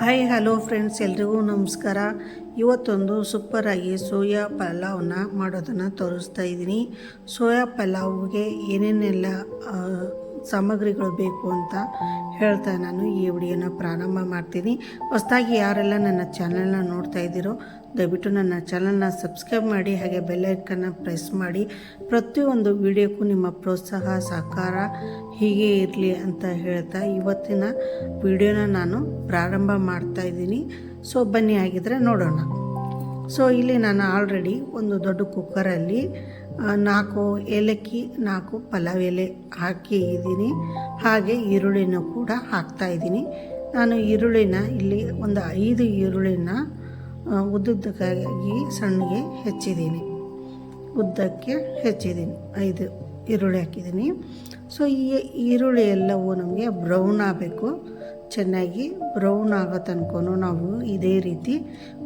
Hi hello friends ಎಲ್ರಿಗೂ ನಮಸ್ಕಾರ. ಇವತ್ತೊಂದು ಸೂಪರಾಗಿ ಸೋಯಾ ಪಲಾವನ್ನ ಮಾಡೋದನ್ನು ತೋರಿಸ್ತಾ ಇದ್ದೀನಿ. ಸೋಯಾ ಪಲಾವ್ಗೆ ಏನೇನೆಲ್ಲ ಸಾಮಗ್ರಿಗಳು ಬೇಕು ಅಂತ ಹೇಳ್ತಾ ನಾನು ಈ ವಿಡಿಯೋನ ಪ್ರಾರಂಭ ಮಾಡ್ತೀನಿ. ಹೊಸದಾಗಿ ಯಾರೆಲ್ಲ ನನ್ನ ಚಾನಲ್ನ ನೋಡ್ತಾ ಇದ್ದೀರೋ ದಯವಿಟ್ಟು ನನ್ನ ಚಾನಲ್ನ ಸಬ್ಸ್ಕ್ರೈಬ್ ಮಾಡಿ ಹಾಗೆ ಬೆಲ್ಲೈಕನ್ನ ಪ್ರೆಸ್ ಮಾಡಿ. ಪ್ರತಿಯೊಂದು ವಿಡಿಯೋಕ್ಕೂ ನಿಮ್ಮ ಪ್ರೋತ್ಸಾಹ, ಸಹಕಾರ ಹೀಗೆ ಇರಲಿ ಅಂತ ಹೇಳ್ತಾ ಇವತ್ತಿನ ವಿಡಿಯೋನ ನಾನು ಪ್ರಾರಂಭ ಮಾಡ್ತಾ ಇದ್ದೀನಿ. ಸೊ, ಬನ್ನಿ ಆಗಿದ್ರೆ ನೋಡೋಣ. ಸೊ, ಇಲ್ಲಿ ನಾನು ಆಲ್ರೆಡಿ ಒಂದು ದೊಡ್ಡ ಕುಕ್ಕರಲ್ಲಿ ನಾಲ್ಕು ಏಲಕ್ಕಿ, ನಾಲ್ಕು ಪಲಾವ್ ಎಲೆ ಹಾಕಿ ಇದ್ದೀನಿ. ಹಾಗೆ ಈರುಳ್ಳಿನೂ ಕೂಡ ಹಾಕ್ತಾ ಇದ್ದೀನಿ. ನಾನು ಈರುಳ್ಳಿನ ಇಲ್ಲಿ ಒಂದು ಐದು ಈರುಳ್ಳಿನ ಉದ್ದುದ್ದಕ್ಕಾಗಿ ಸಣ್ಣಗೆ ಹೆಚ್ಚಿದ್ದೀನಿ. ಉದ್ದಕ್ಕೆ ಹೆಚ್ಚಿದ್ದೀನಿ. ಐದು ಈರುಳ್ಳಿ ಹಾಕಿದ್ದೀನಿ. ಸೊ ಈ ಈರುಳ್ಳಿ ಎಲ್ಲವೂ ನಮಗೆ ಬ್ರೌನ್ ಆಗಬೇಕು. ಚೆನ್ನಾಗಿ ಬ್ರೌನ್ ಆಗೋ ತನಕ ನಾವು ಇದೇ ರೀತಿ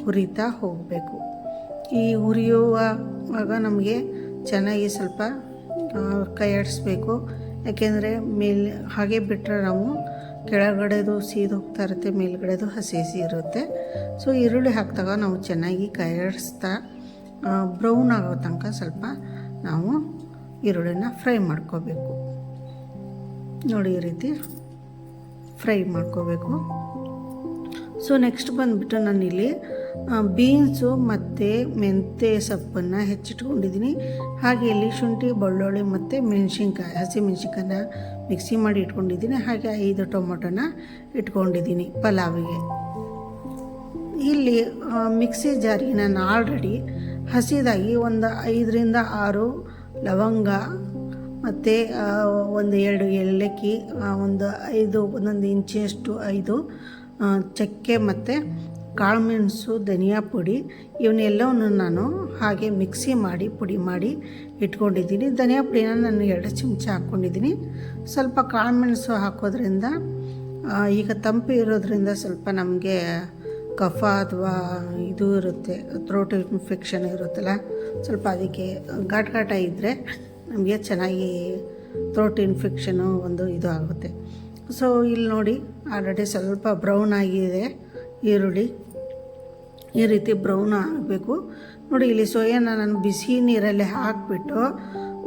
ಹುರಿತಾ ಹೋಗಬೇಕು. ಈ ಹುರಿಯುವಾಗ ನಮಗೆ ಚೆನ್ನಾಗಿ ಸ್ವಲ್ಪ ಕೈಯಾಡಿಸ್ಬೇಕು ಕೈ ಆಡಿಸ್ಬೇಕು ಯಾಕೆಂದರೆ ಮೇಲೆ, ಹಾಗೆ ಬಿಟ್ಟರೆ ನಾವು ಕೆಳಗಡೆದು ಸೀದೋಗ್ತಾ ಇರುತ್ತೆ ಮೇಲ್ಗಡೆದು ಹಸಿ ಹಸಿ ಇರುತ್ತೆ. ಸೊ ಈರುಳ್ಳಿ ಹಾಕಿದಾಗ ನಾವು ಚೆನ್ನಾಗಿ ಕೈಯಾಡಿಸ್ತಾ ಬ್ರೌನ್ ಆಗೋ ತನಕ ಸ್ವಲ್ಪ ನಾವು ಈರುಳ್ಳಿನ ಫ್ರೈ ಮಾಡ್ಕೋಬೇಕು. ನೋಡಿ ಈ ರೀತಿ ಫ್ರೈ ಮಾಡ್ಕೋಬೇಕು. ಸೊ ನೆಕ್ಸ್ಟ್ ಬಂದುಬಿಟ್ಟು ನಾನಿಲ್ಲಿ ಬೀನ್ಸು ಮತ್ತು ಮೆಂತ್ಯ ಸೊಪ್ಪನ್ನು ಹೆಚ್ಚಿಟ್ಕೊಂಡಿದ್ದೀನಿ. ಹಾಗೆ ಇಲ್ಲಿ ಶುಂಠಿ, ಬೆಳ್ಳುಳ್ಳಿ ಮತ್ತು ಮೆಣಸಿನ್ಕಾಯಿ, ಹಸಿ ಮೆಣಸಿನ್ಕಾಯನ್ನ ಮಿಕ್ಸಿ ಮಾಡಿ ಇಟ್ಕೊಂಡಿದ್ದೀನಿ. ಹಾಗೆ ಐದು ಟೊಮೊಟೊನ ಇಟ್ಕೊಂಡಿದ್ದೀನಿ ಪಲಾವಿಗೆ. ಇಲ್ಲಿ ಮಿಕ್ಸಿ ಜಾರಿಗೆ ನಾನು ಆಲ್ರೆಡಿ ಹಸಿದಾಗಿ ಒಂದು ಐದರಿಂದ ಆರು ಲವಂಗ ಮತ್ತು ಒಂದು ಎರಡು ಏಲಕ್ಕಿ ಒಂದು ಐದು, ಒಂದೊಂದು ಇಂಚಿನಷ್ಟು ಐದು ಚಕ್ಕೆ ಮತ್ತು ಕಾಳುಮೆಣಸು, ಧನಿಯಾ ಪುಡಿ, ಇವನ್ನೆಲ್ಲವನ್ನು ನಾನು ಹಾಗೆ ಮಿಕ್ಸಿ ಮಾಡಿ, ಪುಡಿ ಮಾಡಿ ಇಟ್ಕೊಂಡಿದ್ದೀನಿ. ಧನಿಯಾ ಪುಡಿನ ನಾನು ಎರಡು ಚಮಚ ಹಾಕ್ಕೊಂಡಿದ್ದೀನಿ. ಸ್ವಲ್ಪ ಕಾಳುಮೆಣಸು ಹಾಕೋದ್ರಿಂದ ಈಗ ತಂಪು ಇರೋದ್ರಿಂದ ಸ್ವಲ್ಪ ನಮಗೆ ಕಫ ಅಥವಾ ಇದು ಇರುತ್ತೆ ಥ್ರೋಟ್ ಇನ್ಫೆಕ್ಷನ್ ಇರುತ್ತಲ್ಲ, ಸ್ವಲ್ಪ ಅದಕ್ಕೆ ಘಾಟ್ ಘಾಟ ಇದ್ದರೆ ನಮಗೆ ಚೆನ್ನಾಗಿ ಥ್ರೋಟ್ ಇನ್ಫೆಕ್ಷನು ಒಂದು ಇದು ಆಗುತ್ತೆ. ಸೊ ಇಲ್ಲಿ ನೋಡಿ ಆಲ್ರೆಡಿ ಸ್ವಲ್ಪ ಬ್ರೌನ್ ಆಗಿದೆ ಈರುಳ್ಳಿ. ಈ ರೀತಿ ಬ್ರೌನ್ ಆಗಬೇಕು. ನೋಡಿ ಇಲ್ಲಿ ಸೋಯಾನ ನಾನು ಬಿಸಿ ನೀರಲ್ಲಿ ಹಾಕಿಬಿಟ್ಟು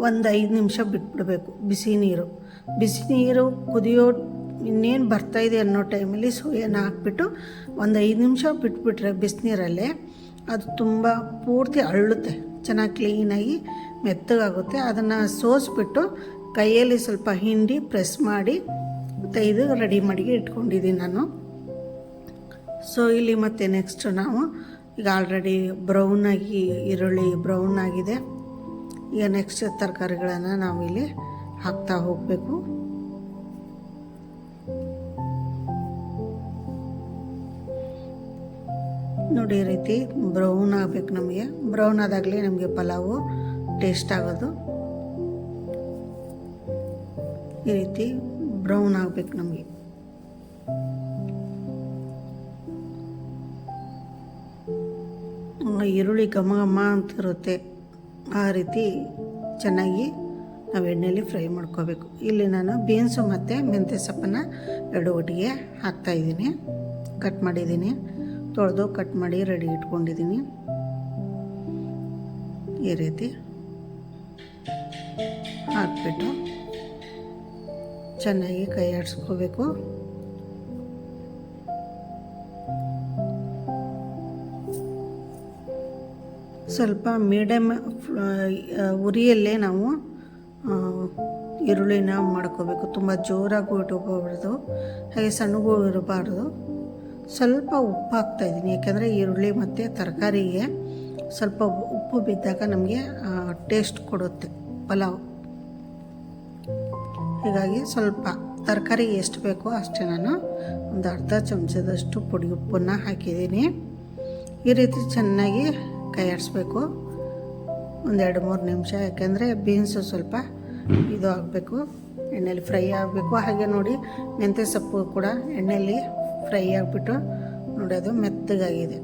ಒಂದು ಐದು ನಿಮಿಷ ಬಿಟ್ಬಿಡಬೇಕು ಬಿಸಿ ನೀರು. ಬಿಸಿ ನೀರು ಕುದಿಯೋ ಇನ್ನೇನು ಬರ್ತಾಯಿದೆ ಅನ್ನೋ ಟೈಮಲ್ಲಿ ಸೋಯಾನ ಹಾಕ್ಬಿಟ್ಟು ಒಂದು ಐದು ನಿಮಿಷ ಬಿಟ್ಬಿಟ್ರೆ ಬಿಸಿನೀರಲ್ಲೇ ಅದು ತುಂಬ ಪೂರ್ತಿ ಅಳ್ಳುತ್ತೆ ಚೆನ್ನಾಗಿ ಕ್ಲೀನಾಗಿ ಮೆತ್ತಗಾಗುತ್ತೆ. ಅದನ್ನು ಸೋಸ್ಬಿಟ್ಟು ಕೈಯಲ್ಲಿ ಸ್ವಲ್ಪ ಹಿಂಡಿ ಪ್ರೆಸ್ ಮಾಡಿ ತೆಗೆದು ರೆಡಿ ಮಾಡಿ ಇಟ್ಕೊಂಡಿದ್ದೀನಿ ನಾನು. ಸೊ ಇಲ್ಲಿ ಮತ್ತೆ ನೆಕ್ಸ್ಟ್ ನಾವು ಈಗ ಆಲ್ರೆಡಿ ಬ್ರೌನ್ ಆಗಿ ಈರುಳ್ಳಿ ಬ್ರೌನ್ ಆಗಿದೆ. ಈಗ ನೆಕ್ಸ್ಟ್ ತರಕಾರಿಗಳನ್ನು ನಾವು ಇಲ್ಲಿ ಹಾಕ್ತಾ ಹೋಗಬೇಕು. ನೋಡಿ ಈ ರೀತಿ ಬ್ರೌನ್ ಆಗಬೇಕು ನಮಗೆ. ಬ್ರೌನ್ ಆದಾಗಲೇ ನಮಗೆ ಪಲಾವು ಟೇಸ್ಟ್ ಆಗೋದು. ಈ ರೀತಿ ಬ್ರೌನ್ ಆಗಬೇಕು ನಮಗೆ. ಈರುಳ್ಳಿ ಘಮ ಘಮ ಅಂತಿರುತ್ತೆ ಆ ರೀತಿ ಚೆನ್ನಾಗಿ ನಾವು ಎಣ್ಣೆಯಲ್ಲಿ ಫ್ರೈ ಮಾಡ್ಕೋಬೇಕು. ಇಲ್ಲಿ ನಾನು ಬೀನ್ಸು ಮತ್ತು ಮೆಂತ್ಯ ಸೊಪ್ಪನ್ನು ಎರಡು ಒಟ್ಟಿಗೆ ಹಾಕ್ತಾಯಿದ್ದೀನಿ ಕಟ್ ಮಾಡಿದ್ದೀನಿ. ತೊಳೆದು ಕಟ್ ಮಾಡಿ ರೆಡಿ ಇಟ್ಕೊಂಡಿದ್ದೀನಿ. ಈ ರೀತಿ ಹಾಕ್ಬಿಟ್ಟು ಚೆನ್ನಾಗಿ ಕೈ ಆಡಿಸ್ಕೋಬೇಕು. ಸ್ವಲ್ಪ ಮೀಡಿಯಮ್ ಉರಿಯಲ್ಲೇ ನಾವು ಈರುಳ್ಳಿನ ಮಾಡ್ಕೋಬೇಕು. ತುಂಬ ಜೋರಾಗೂ ಇಟ್ಕೋಬಾರ್ದು ಹಾಗೆ ಸಣ್ಣಗೂ ಇರಬಾರ್ದು. ಸ್ವಲ್ಪ ಉಪ್ಪು ಹಾಕ್ತಾಯಿದ್ದೀನಿ ಯಾಕೆಂದರೆ ಈರುಳ್ಳಿ ಮತ್ತು ತರಕಾರಿಗೆ ಸ್ವಲ್ಪ ಉಪ್ಪು ಬಿದ್ದಾಗ ನಮಗೆ ಟೇಸ್ಟ್ ಕೊಡುತ್ತೆ. ಪಲಾವ್. ಹೀಗಾಗಿ ಸ್ವಲ್ಪ ತರಕಾರಿ ಎಷ್ಟು ಬೇಕೋ ಅಷ್ಟೇ ನಾನು ಒಂದು ಅರ್ಧ ಚಮಚದಷ್ಟು ಪುಡಿ ಉಪ್ಪನ್ನು ಹಾಕಿದ್ದೀನಿ. ಈ ರೀತಿ ಚೆನ್ನಾಗಿ ಕೈಯಾಡಿಸ್ಬೇಕು. ಒಂದು ಒಂದೆರಡು ಮೂರು ನಿಮಿಷ, ಯಾಕೆಂದರೆ ಬೀನ್ಸು ಸ್ವಲ್ಪ ಇದು ಆಗಬೇಕು, ಎಣ್ಣೆಲಿ ಫ್ರೈ ಆಗಬೇಕು. ಹಾಗೆ ನೋಡಿ, ಮೆಂತ್ಯ ಸೊಪ್ಪು ಕೂಡ ಎಣ್ಣೆಯಲ್ಲಿ ಫ್ರೈ ಆಗಿಬಿಟ್ಟು ನೋಡಿ, ಅದು ಮೆತ್ತಗಾಗಿದೆ.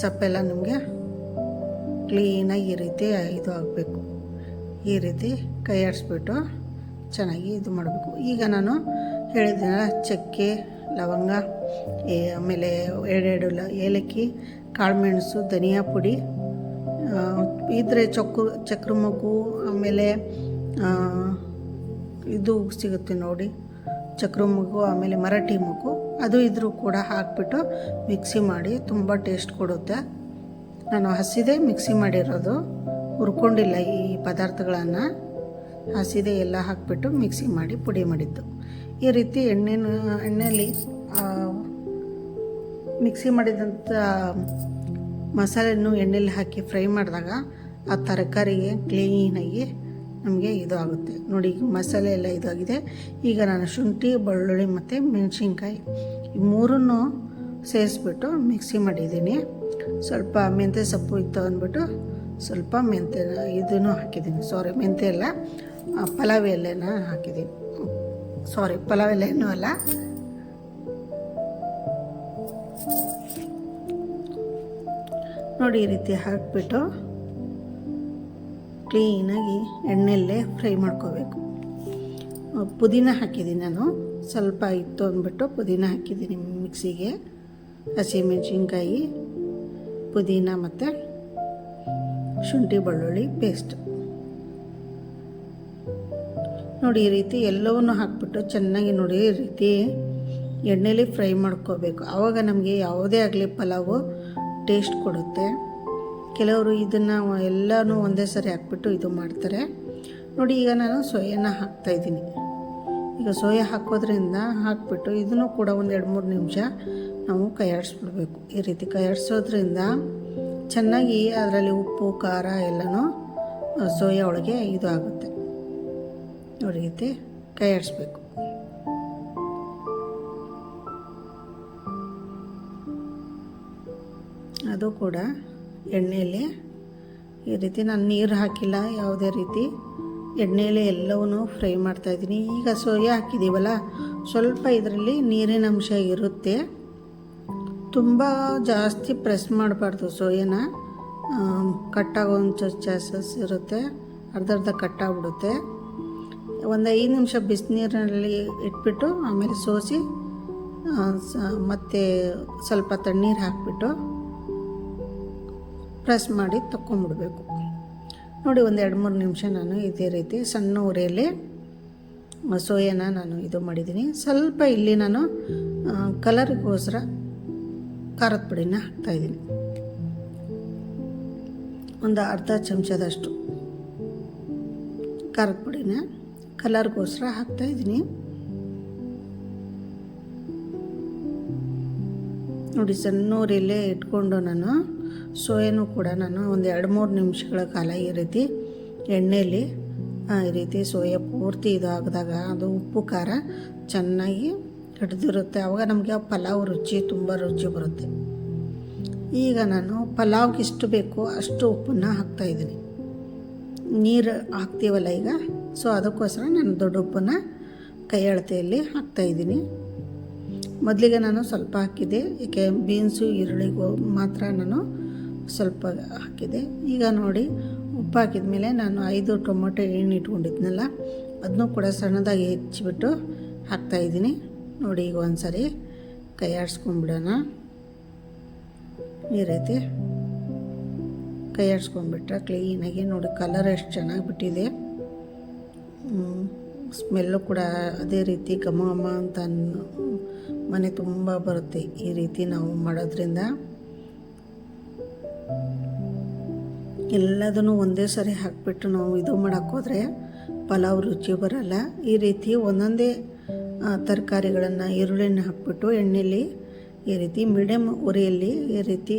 ಸೊಪ್ಪೆಲ್ಲ ನಿಮಗೆ ಕ್ಲೀನಾಗಿ ಈ ರೀತಿ ಇದು ಆಗಬೇಕು. ಈ ರೀತಿ ಕೈ ಆಡಿಸ್ಬಿಟ್ಟು ಚೆನ್ನಾಗಿ ಇದು ಮಾಡಬೇಕು. ಈಗ ನಾನು ಹೇಳಿದ ಚಕ್ಕೆ, ಲವಂಗ ಆಮೇಲೆ ಎರಡೆರಡು ಲ, ಏಲಕ್ಕಿ, ಕಾಳುಮೆಣಸು, ಧನಿಯಾ ಪುಡಿ ಇದ್ರೆ ಚಕ್ಕು ಚಕ್ರ ಮಗು ಆಮೇಲೆ ಇದು ಸಿಗುತ್ತೆ ನೋಡಿ ಚಕ್ರ ಮಗು ಆಮೇಲೆ ಮರಾಠಿ ಮಗು ಅದು ಇದ್ರೂ ಕೂಡ ಹಾಕಿಬಿಟ್ಟು ಮಿಕ್ಸಿ ಮಾಡಿ ತುಂಬ ಟೇಸ್ಟ್ ಕೊಡುತ್ತೆ. ನಾನು ಹಸಿದೆ ಮಿಕ್ಸಿ ಮಾಡಿರೋದು, ಹುರ್ಕೊಂಡಿಲ್ಲ ಈ ಪದಾರ್ಥಗಳನ್ನು ಹಸಿದೆ ಎಲ್ಲ ಹಾಕಿಬಿಟ್ಟು ಮಿಕ್ಸಿ ಮಾಡಿ ಪುಡಿ ಮಾಡಿದ್ದು. ಈ ರೀತಿ ಎಣ್ಣೆನ ಎಣ್ಣೆಯಲ್ಲಿ ಮಿಕ್ಸಿ ಮಾಡಿದಂಥ ಮಸಾಲೆಯನ್ನು ಎಣ್ಣೆಲಿ ಹಾಕಿ ಫ್ರೈ ಮಾಡಿದಾಗ ಆ ತರಕಾರಿಗೆ ಕ್ಲೀನಾಗಿ ನಮಗೆ ಇದು ಆಗುತ್ತೆ. ನೋಡಿ, ಮಸಾಲೆ ಎಲ್ಲ ಇದಾಗಿದೆ. ಈಗ ನಾನು ಶುಂಠಿ, ಬೆಳ್ಳುಳ್ಳಿ ಮತ್ತು ಮೆಣಸಿನ್ಕಾಯಿ ಈ ಮೂರನ್ನು ಸೇರಿಸ್ಬಿಟ್ಟು ಮಿಕ್ಸಿ ಮಾಡಿದ್ದೀನಿ. ಸ್ವಲ್ಪ ಮೆಂತ್ಯ ಸೊಪ್ಪು ಇತ್ತು ಅಂದ್ಬಿಟ್ಟು ಸ್ವಲ್ಪ ಮೆಂತ್ಯ ಇದನ್ನು ಹಾಕಿದ್ದೀನಿ. ಸಾರಿ ಮೆಂತ್ಯ ಎಲ್ಲ ಪಲಾವ್ ಎಲೆನ ಹಾಕಿದ್ದೀನಿ. ಸಾರಿ ಪಲಾವ್ ಎಲೆನೂ ಅಲ್ಲ. ನೋಡಿ ಈ ರೀತಿ ಹಾಕಿಬಿಟ್ಟು ಕ್ಲೀನಾಗಿ ಎಣ್ಣೆಯಲ್ಲೇ ಫ್ರೈ ಮಾಡ್ಕೋಬೇಕು. ಪುದೀನ ಹಾಕಿದ್ದೀನಿ ನಾನು. ಸ್ವಲ್ಪ ಇತ್ತು ಅಂದ್ಬಿಟ್ಟು ಪುದೀನ ಹಾಕಿದ್ದೀನಿ ಮಿಕ್ಸಿಗೆ. ಹಸಿಮೆಣಸಿನ್ಕಾಯಿ, ಪುದೀನ ಮತ್ತು ಶುಂಠಿ, ಬೆಳ್ಳುಳ್ಳಿ ಪೇಸ್ಟ್ ನೋಡಿ, ಈ ರೀತಿ ಎಲ್ಲವನ್ನು ಹಾಕ್ಬಿಟ್ಟು ಚೆನ್ನಾಗಿ ನೋಡಿ, ಈ ರೀತಿ ಎಣ್ಣೆಲಿ ಫ್ರೈ ಮಾಡ್ಕೋಬೇಕು. ಆವಾಗ ನಮಗೆ ಯಾವುದೇ ಆಗಲಿ ಪಲಾವು ಟೇಸ್ಟ್ ಕೊಡುತ್ತೆ. ಕೆಲವರು ಇದನ್ನು ಎಲ್ಲನೂ ಒಂದೇ ಸರಿ ಹಾಕ್ಬಿಟ್ಟು ಇದು ಮಾಡ್ತಾರೆ. ನೋಡಿ, ಈಗ ನಾನು ಸೋಯಾನ ಹಾಕ್ತಾಯಿದ್ದೀನಿ ಈಗ ಸೋಯಾ ಹಾಕೋದ್ರಿಂದ ಹಾಕ್ಬಿಟ್ಟು ಇದನ್ನು ಕೂಡ ಒಂದು ಎರಡು ಮೂರು ನಿಮಿಷ ನಾವು ಕೈಯಾಡಿಸ್ಬಿಡ್ಬೇಕು. ಈ ರೀತಿ ಕೈ ಆಡಿಸೋದ್ರಿಂದ ಚೆನ್ನಾಗಿ ಅದರಲ್ಲಿ ಉಪ್ಪು, ಖಾರ ಎಲ್ಲನೂ ಸೋಯಾ ಒಳಗೆ ಇದು ಆಗುತ್ತೆ ನೋಡಿ ಕೈ ಆಡಿಸ್ಬೇಕು. ಅದು ಕೂಡ ಎಣ್ಣೆಯಲ್ಲಿ ಈ ರೀತಿ ನಾನು ನೀರು ಹಾಕಿಲ್ಲ, ಯಾವುದೇ ರೀತಿ. ಎಣ್ಣೆಯಲ್ಲಿ ಎಲ್ಲವೂ ಫ್ರೈ ಮಾಡ್ತಾಯಿದ್ದೀನಿ ಈಗ ಸೋಯಾ ಹಾಕಿದ್ದೀವಲ್ಲ, ಸ್ವಲ್ಪ ಇದರಲ್ಲಿ ನೀರಿನ ಅಂಶ ಇರುತ್ತೆ. ತುಂಬ ಜಾಸ್ತಿ ಪ್ರೆಸ್ ಮಾಡಬಾರ್ದು. ಸೋಯಾನ ಕಟ್ಟಾಗೋ ಒಂದು ಚಾನ್ಸಸ್ ಇರುತ್ತೆ. ಅರ್ಧ ಅರ್ಧ ಕಟ್ಟಾಗ್ಬಿಡುತ್ತೆ. ಒಂದು ಐದು ನಿಮಿಷ ಬಿಸಿನೀರಲ್ಲಿ ಇಟ್ಬಿಟ್ಟು, ಆಮೇಲೆ ಸೋಸಿ ಮತ್ತೆ ಸ್ವಲ್ಪ ತಣ್ಣೀರು ಹಾಕಿಬಿಟ್ಟು ಪ್ರೆಸ್ ಮಾಡಿ ತಗೊಂಬಿಡ್ಬೇಕು ನೋಡಿ, ಒಂದು ಎರಡು ಮೂರು ನಿಮಿಷ ನಾನು ಇದೇ ರೀತಿ ಸಣ್ಣ ಉರಿಯಲ್ಲಿ ಸೋಯಾನ ನಾನು ಇದು ಮಾಡಿದ್ದೀನಿ. ಸ್ವಲ್ಪ ಇಲ್ಲಿ ನಾನು ಕಲರಿಗೋಸ್ಕರ ಖಾರದ ಪುಡಿನ ಹಾಕ್ತಾಯಿದ್ದೀನಿ. ಒಂದು ಅರ್ಧ ಚಮಚದಷ್ಟು ಖಾರದ ಪುಡಿನ ಕಲರ್ಗೋಸ್ಕರ ಹಾಕ್ತಾಯಿದ್ದೀನಿ. ನೋಡಿ ಸಣ್ಣೂರಿಲ್ಲೇ ಇಟ್ಕೊಂಡು ನಾನು ಸೋಯಾನು ಕೂಡ ನಾನು ಒಂದು ಎರಡು ಮೂರು ನಿಮಿಷಗಳ ಕಾಲ ಈ ರೀತಿ ಎಣ್ಣೆಯಲ್ಲಿ ಈ ರೀತಿ ಸೋಯಾ ಪೂರ್ತಿ ಇದು ಹಾಕಿದಾಗ ಅದು ಉಪ್ಪು, ಖಾರ ಚೆನ್ನಾಗಿ ಹಿಡಿದಿರುತ್ತೆ. ಆವಾಗ ನಮಗೆ ಪಲಾವ್ ರುಚಿ ತುಂಬ ರುಚಿ ಬರುತ್ತೆ. ಈಗ ನಾನು ಪಲಾವ್ಗೆ ಎಷ್ಟು ಬೇಕು ಅಷ್ಟು ಉಪ್ಪನ್ನು ಹಾಕ್ತಾಯಿದ್ದೀನಿ ನೀರು ಹಾಕ್ತೀವಲ್ಲ ಈಗ? ಸೊ ಅದಕ್ಕೋಸ್ಕರ ನಾನು ದೊಡ್ಡ ಉಪ್ಪನ್ನು ಕೈ ಅಳತೆಯಲ್ಲಿ ಹಾಕ್ತಾಯಿದ್ದೀನಿ ಮೊದಲಿಗೆ ನಾನು ಸ್ವಲ್ಪ ಹಾಕಿದ್ದೆ. ಏಕೆ ಬೀನ್ಸು, ಈರುಳ್ಳಿಗೂ ಮಾತ್ರ ನಾನು ಸ್ವಲ್ಪ ಹಾಕಿದೆ ಈಗ ನೋಡಿ, ಉಪ್ಪು ಹಾಕಿದ ಮೇಲೆ ನಾನು ಐದು ಟೊಮೊಟೊ ಎಣ್ಣೆ ಇಟ್ಕೊಂಡಿದ್ನಲ್ಲ, ಅದನ್ನೂ ಕೂಡ ಸಣ್ಣದಾಗಿ ಹೆಚ್ಚಿಬಿಟ್ಟು ಹಾಕ್ತಾಯಿದ್ದೀನಿ ನೋಡಿ ಈಗ ಒಂದು ಸರಿ ಕೈ ಈ ರೀತಿ ಕೈ ಆಡಿಸ್ಕೊಂಡ್ಬಿಟ್ರೆ ಕ್ಲೀನಾಗಿ ನೋಡಿ ಕಲರ್ ಎಷ್ಟು ಚೆನ್ನಾಗಿ ಬಿಟ್ಟಿದೆ ಸ್ಮೆಲ್ಲು ಕೂಡ ಅದೇ ರೀತಿ ಘಮ ಘಮ ಅಂತ ಮನೆ ತುಂಬ ಬರುತ್ತೆ ಈ ರೀತಿ ನಾವು ಮಾಡೋದ್ರಿಂದ. ಎಲ್ಲದನ್ನು ಒಂದೇ ಸರಿ ಹಾಕಿಬಿಟ್ಟು ನಾವು ಇದು ಮಾಡೋಕ್ಕೋದ್ರೆ ಪಲಾವ್ ರುಚಿ ಬರಲ್ಲ. ಈ ರೀತಿ ಒಂದೊಂದೇ ತರಕಾರಿಗಳನ್ನು ಈರುಳ್ಳಿನ ಹಾಕ್ಬಿಟ್ಟು ಎಣ್ಣೆಯಲ್ಲಿ ಈ ರೀತಿ ಮೀಡಿಯಮ್ ಉರಿಯಲ್ಲಿ ಈ ರೀತಿ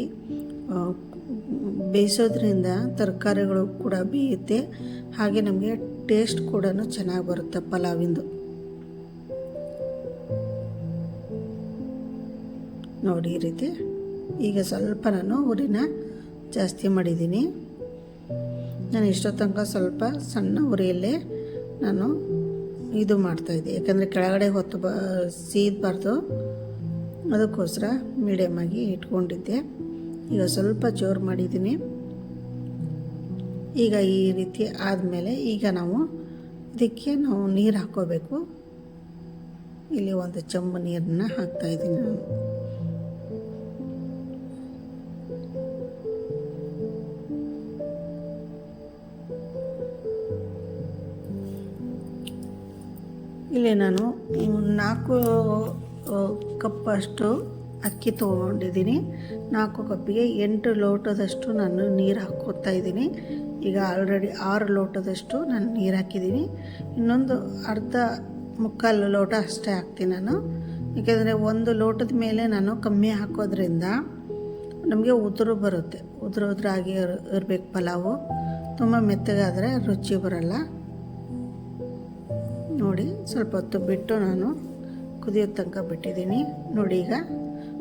ಬೇಯಿಸೋದ್ರಿಂದ ತರಕಾರಿಗಳು ಕೂಡ ಬೇಯುತ್ತೆ. ಹಾಗೆ ನಮಗೆ ಟೇಸ್ಟ್ ಕೂಡ ಚೆನ್ನಾಗಿ ಬರುತ್ತೆ ಪಲಾವಿಂದು. ನೋಡಿ ಈ ರೀತಿ, ಈಗ ಸ್ವಲ್ಪ ನಾನು ಉರಿನ ಜಾಸ್ತಿ ಮಾಡಿದ್ದೀನಿ. ನಾನು ಇಷ್ಟೋ ತನಕ ಸ್ವಲ್ಪ ಸಣ್ಣ ಉರಿಯಲ್ಲೇ ನಾನು ಇದು ಮಾಡ್ತಾಯಿದ್ದೆ ಯಾಕಂದರೆ ಕೆಳಗಡೆ ಹೊತ್ತು ಬ ಸೀದಬಾರ್ದು ಅದಕ್ಕೋಸ್ಕರ ಮೀಡಿಯಮಾಗಿ ಇಟ್ಕೊಂಡಿದ್ದೆ. ಈಗ ಸ್ವಲ್ಪ ಜೋರು ಮಾಡಿದ್ದೀನಿ. ಈಗ ಈ ರೀತಿ ಆದಮೇಲೆ ಈಗ ನಾವು ಇದಕ್ಕೆ ನಾವು ನೀರು ಹಾಕ್ಕೋಬೇಕು ಇಲ್ಲಿ ಒಂದು ಚಂಬು ನೀರನ್ನ ಹಾಕ್ತಾಯಿದ್ದೀನಿ ನಾನು. ಇಲ್ಲಿ ನಾನು ನಾಲ್ಕು ಕಪ್ಪಷ್ಟು ಅಕ್ಕಿ ತೊಗೊಂಡಿದ್ದೀನಿ. ನಾಲ್ಕು ಕಪ್ಪಿಗೆ ಎಂಟು ಲೋಟದಷ್ಟು ನಾನು ನೀರು ಹಾಕೋತಾ ಇದ್ದೀನಿ. ಈಗ ಆಲ್ರೆಡಿ ಆರು ಲೋಟದಷ್ಟು ನಾನು ನೀರು ಹಾಕಿದ್ದೀನಿ. ಇನ್ನೊಂದು ಅರ್ಧ ಮುಕ್ಕಾಲು ಲೋಟ ಅಷ್ಟೇ ಹಾಕ್ತೀನಿ ನಾನು. ಏಕೆಂದರೆ ಒಂದು ಲೋಟದ ಮೇಲೆ ನಾನು ಕಮ್ಮಿ ಹಾಕೋದ್ರಿಂದ ನಮಗೆ ಉದುರು ಬರುತ್ತೆ. ಉದುರು ಉದುರಾಗಿ ಇರ್, ಇರಬೇಕು ಪಲಾವು. ತುಂಬ ಮೆತ್ತಗಾದರೆ ರುಚಿ ಬರಲ್ಲ. ನೋಡಿ ಸ್ವಲ್ಪ ಹೊತ್ತು ಬಿಟ್ಟು ನಾನು ಕುದಿಯೋ ತನಕ ಬಿಟ್ಟಿದ್ದೀನಿ. ನೋಡಿ ಈಗ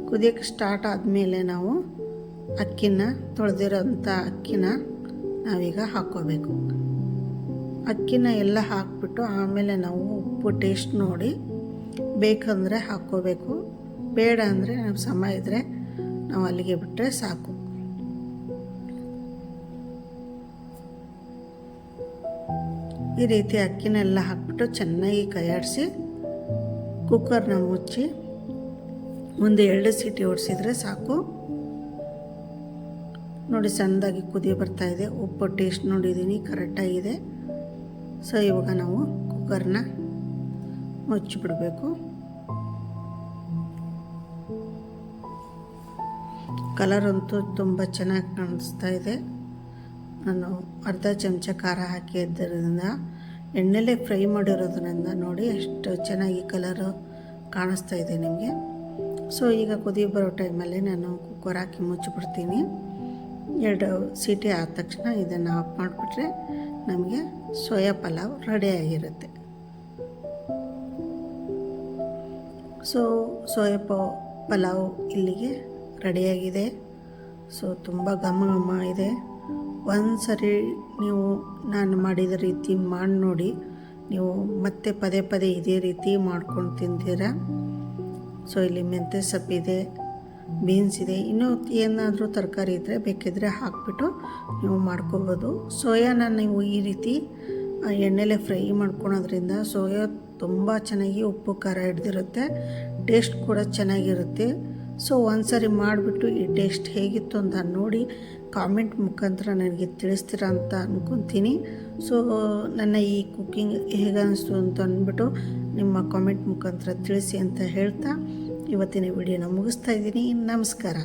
ಕುದಿಯೋಕ್ಕೆ ಸ್ಟಾರ್ಟ್ ಆದಮೇಲೆ ನಾವು ಅಕ್ಕಿನ ತೊಳೆದಿರೋಂಥ ಅಕ್ಕಿನ ನಾವೀಗ ಹಾಕ್ಕೋಬೇಕು. ಅಕ್ಕಿನ ಎಲ್ಲ ಹಾಕ್ಬಿಟ್ಟು ಆಮೇಲೆ ನಾವು ಉಪ್ಪು ಟೇಸ್ಟ್ ನೋಡಿ ಬೇಕಂದರೆ ಹಾಕ್ಕೋಬೇಕು. ಬೇಡ ಅಂದರೆ ನಮ್ಮ ಸಮಯ ಇದ್ದರೆ ನಾವು ಅಲ್ಲಿಗೆ ಬಿಟ್ಟರೆ ಸಾಕು. ಈ ರೀತಿ ಅಕ್ಕಿನೆಲ್ಲ ಹಾಕ್ಬಿಟ್ಟು ಚೆನ್ನಾಗಿ ಕೈಯಾಡಿಸಿ ಕುಕ್ಕರ್ನ ಮುಚ್ಚಿ ಒಂದು ಎರಡು ಸೀಟಿ ಓಡಿಸಿದ್ರೆ ಸಾಕು. ನೋಡಿ, ಸಣ್ಣದಾಗಿ ಕುದಿ ಬರ್ತಾ ಇದೆ. ಉಪ್ಪು ಟೇಸ್ಟ್ ನೋಡಿದ್ದೀನಿ, ಕರೆಕ್ಟಾಗಿದೆ. ಸೊ, ಇವಾಗ ನಾವು ಕುಕ್ಕರ್ನ ಮುಚ್ಚಿಬಿಡಬೇಕು. ಕಲರ್ ಅಂತೂ ತುಂಬ ಚೆನ್ನಾಗಿ ಕಾಣಿಸ್ತಾ ಇದೆ. ನಾನು ಅರ್ಧ ಚಮಚ ಖಾರ ಹಾಕಿದ್ದರಿಂದ ಎಣ್ಣೆಲೇ ಫ್ರೈ ಮಾಡಿರೋದ್ರಿಂದ ನೋಡಿ ಎಷ್ಟು ಚೆನ್ನಾಗಿ ಕಲರು ಕಾಣಿಸ್ತಾ ಇದೆ ನಿಮಗೆ. ಸೊ ಈಗ ಕುದಿ ಬರೋ ಟೈಮಲ್ಲಿ ನಾನು ಕುಕ್ಕರ್ ಹಾಕಿ ಮುಚ್ಚಿಬಿಡ್ತೀನಿ. ಎರಡು ಸೀಟಿ ಆದ ತಕ್ಷಣ ಇದನ್ನು ಆಫ್ ಮಾಡಿಬಿಟ್ರೆ ನಮಗೆ ಸೋಯಾ ಪಲಾವ್ ರೆಡಿಯಾಗಿರುತ್ತೆ ಸೊ ಸೋಯಾ ಪ, ಪಲಾವ್ ಇಲ್ಲಿಗೆ ರೆಡಿಯಾಗಿದೆ ಸೊ ತುಂಬ ಘಮ ಘಮ ಇದೆ. ಒಂದು ಸರಿ ನೀವು ನಾನು ಮಾಡಿದ ರೀತಿ ಮಾಡಿ ನೋಡಿ. ನೀವು ಮತ್ತೆ ಪದೇ ಪದೇ ಇದೇ ರೀತಿ ಮಾಡ್ಕೊಂಡು ತಿಂತೀರ? ಸೊ ಇಲ್ಲಿ ಮೆಂತ್ಯ ಸೊಪ್ಪಿದೆ ಬೀನ್ಸ್ ಇದೆ. ಇನ್ನೂ ಏನಾದರೂ ತರಕಾರಿ ಇದ್ದರೆ ಬೇಕಿದ್ದರೆ ಹಾಕ್ಬಿಟ್ಟು ನೀವು ಮಾಡ್ಕೋಬೋದು. ಸೋಯಾನ ನೀವು ಈ ರೀತಿ ಎಣ್ಣೆಲೆ ಫ್ರೈ ಮಾಡ್ಕೊಳೋದ್ರಿಂದ ಸೋಯಾ ತುಂಬ ಚೆನ್ನಾಗಿ ಉಪ್ಪು ಖಾರ ಹಿಡ್ದಿರುತ್ತೆ ಟೇಸ್ಟ್ ಕೂಡ ಚೆನ್ನಾಗಿರುತ್ತೆ. ಸೊ ಒಂದು ಸರಿ ಮಾಡಿಬಿಟ್ಟು ಈ ಟೇಸ್ಟ್ ಹೇಗಿತ್ತು ಅಂತ ನೋಡಿ ಕಾಮೆಂಟ್ ಮುಖಾಂತರ ನನಗೆ ತಿಳಿಸ್ತೀರ ಅಂತ ಅಂದ್ಕೊತೀನಿ ಸೊ ನನ್ನ ಈ ಕುಕ್ಕಿಂಗ್ ಹೇಗನ್ನಿಸ್ತು ಅಂತ ಅಂದ್ಬಿಟ್ಟು ನಿಮ್ಮ ಕಾಮೆಂಟ್ ಮುಖಾಂತರ ತಿಳಿಸಿ ಅಂತ ಹೇಳ್ತಾ ಇವತ್ತಿನ ವಿಡಿಯೋನ ಮುಗಿಸ್ತಾ ಇದ್ದೀನಿ. ನಮಸ್ಕಾರ.